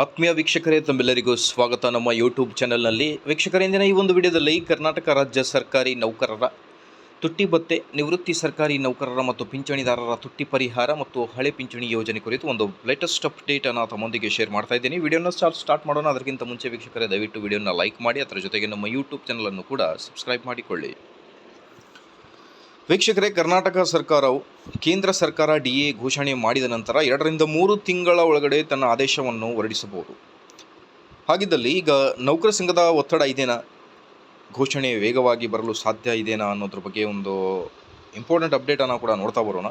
ಆತ್ಮೀಯ ವೀಕ್ಷಕರೇ, ತಮ್ಮೆಲ್ಲರಿಗೂ ಸ್ವಾಗತ. ನಮ್ಮ ಯೂಟ್ಯೂಬ್ ಚಾನೆಲ್ನಲ್ಲಿ ವೀಕ್ಷಕರೇ, ಇಂದಿನ ಈ ಒಂದು ವಿಡಿಯೋದಲ್ಲಿ ಕರ್ನಾಟಕ ರಾಜ್ಯ ಸರ್ಕಾರಿ ನೌಕರರ ತುಟ್ಟಿ ಭತ್ತೆ, ನಿವೃತ್ತಿ ಸರ್ಕಾರಿ ನೌಕರರ ಮತ್ತು ಪಿಂಚಣಿದಾರರ ತುಟ್ಟಿ ಪರಿಹಾರ ಮತ್ತು ಹಳೆ ಪಿಂಚಣಿ ಯೋಜನೆ ಕುರಿತು ಒಂದು ಲೇಟೆಸ್ಟ್ ಅಪ್ಡೇಟನ್ನು ತಮ್ಮೊಂದಿಗೆ ಶೇರ್ ಮಾಡ್ತಾ ಇದ್ದೀನಿ. ವಿಡಿಯೋನ ಸ್ಟಾರ್ಟ್ ಸ್ಟಾರ್ಟ್ ಮಾಡೋಣ. ಅದಕ್ಕಿಂತ ಮುಂಚೆ ವೀಕ್ಷಕರೇ, ದಯವಿಟ್ಟು ವಿಡಿಯೋನ ಲೈಕ್ ಮಾಡಿ, ಅದರ ಜೊತೆಗೆ ನಮ್ಮ ಯೂಟ್ಯೂಬ್ ಚಾನಲನ್ನು ಕೂಡ ಸಬ್ಸ್ಕ್ರೈಬ್ ಮಾಡಿಕೊಳ್ಳಿ. ವೀಕ್ಷಕರೇ, ಕರ್ನಾಟಕ ಸರ್ಕಾರವು ಕೇಂದ್ರ ಸರ್ಕಾರ ಡಿ ಎ ಘೋಷಣೆ ಮಾಡಿದ ನಂತರ ಎರಡರಿಂದ ಮೂರು ತಿಂಗಳ ಒಳಗಡೆ ತನ್ನ ಆದೇಶವನ್ನು ಹೊರಡಿಸಬಹುದು. ಹಾಗಿದ್ದಲ್ಲಿ ಈಗ ನೌಕರ ಸಂಘದ ಒತ್ತಡ ಇದೇನಾ? ಘೋಷಣೆ ವೇಗವಾಗಿ ಬರಲು ಸಾಧ್ಯ ಇದೇನಾ ಅನ್ನೋದ್ರ ಬಗ್ಗೆ ಒಂದು ಇಂಪಾರ್ಟೆಂಟ್ ಅಪ್ಡೇಟನ್ನು ಕೂಡ ನೋಡ್ತಾ ಬರೋಣ.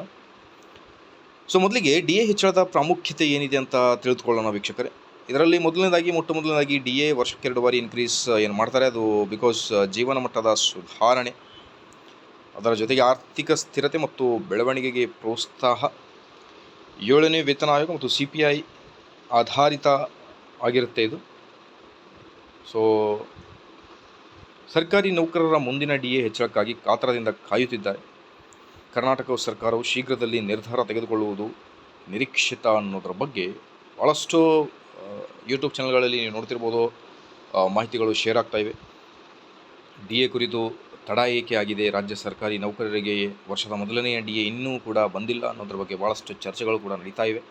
ಸೊ ಮೊದಲಿಗೆ ಡಿ ಎ ಹೆಚ್ಚಳದ ಪ್ರಾಮುಖ್ಯತೆ ಏನಿದೆ ಅಂತ ತಿಳಿದುಕೊಳ್ಳೋಣ ವೀಕ್ಷಕರೇ. ಇದರಲ್ಲಿ ಮೊದಲನೇದಾಗಿ ಮೊಟ್ಟ ಮೊದಲನೇದಾಗಿ ಡಿ ಎ ವರ್ಷಕ್ಕೆ ಎರಡು ಬಾರಿ ಇನ್ಕ್ರೀಸ್ ಏನು ಮಾಡ್ತಾರೆ? ಅದು ಬಿಕಾಸ್ ಜೀವನ ಮಟ್ಟದ ಸುಧಾರಣೆ. ಅದರ ಜೊತೆಗೆ ಆರ್ಥಿಕ ಸ್ಥಿರತೆ ಮತ್ತು ಬೆಳವಣಿಗೆಗೆ ಪ್ರೋತ್ಸಾಹ. ಏಳನೇ ವೇತನ ಆಯೋಗ ಮತ್ತು ಸಿ ಪಿ ಐ ಆಧಾರಿತ ಆಗಿರುತ್ತೆ ಇದು. ಸೊ ಸರ್ಕಾರಿ ನೌಕರರ ಮುಂದಿನ ಡಿ ಎ ಹೆಚ್ಚಳಕ್ಕಾಗಿ ಕಾತರದಿಂದ ಕಾಯುತ್ತಿದ್ದಾರೆ. ಕರ್ನಾಟಕ ಸರ್ಕಾರವು ಶೀಘ್ರದಲ್ಲಿ ನಿರ್ಧಾರ ತೆಗೆದುಕೊಳ್ಳುವುದು ನಿರೀಕ್ಷಿತ ಅನ್ನೋದರ ಬಗ್ಗೆ ಭಾಳಷ್ಟು ಯೂಟ್ಯೂಬ್ ಚಾನಲ್ಗಳಲ್ಲಿ ನೀವು ನೋಡ್ತಿರ್ಬೋದು ಮಾಹಿತಿಗಳು ಶೇರ್ ಆಗ್ತಾ ಇವೆ. ಡಿ ಎ ಕುರಿತು ತಡ ಏಕೆ ಆಗಿದೆ? ರಾಜ್ಯ ಸರ್ಕಾರಿ ನೌಕರರಿಗೆ ವರ್ಷದ ಮೊದಲನೆಯ ಡಿ ಎ ಇನ್ನೂ ಕೂಡ ಬಂದಿಲ್ಲ ಅನ್ನೋದ್ರ ಬಗ್ಗೆ ಭಾಳಷ್ಟು ಚರ್ಚೆಗಳು ಕೂಡ ನಡೀತಾ ಇವೆ.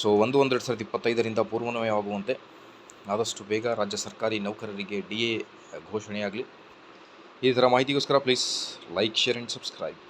ಸೊ ಒಂದು ಒಂದು ಎರಡು ಸಾವಿರದ ಇಪ್ಪತ್ತೈದರಿಂದ ಪೂರ್ವನ್ವಯವಾಗುವಂತೆ ಆದಷ್ಟು ಬೇಗ ರಾಜ್ಯ ಸರ್ಕಾರಿ ನೌಕರರಿಗೆ ಡಿ ಎ ಘೋಷಣೆಯಾಗಲಿ. ಈ ಥರ ಮಾಹಿತಿಗೋಸ್ಕರ please like share and subscribe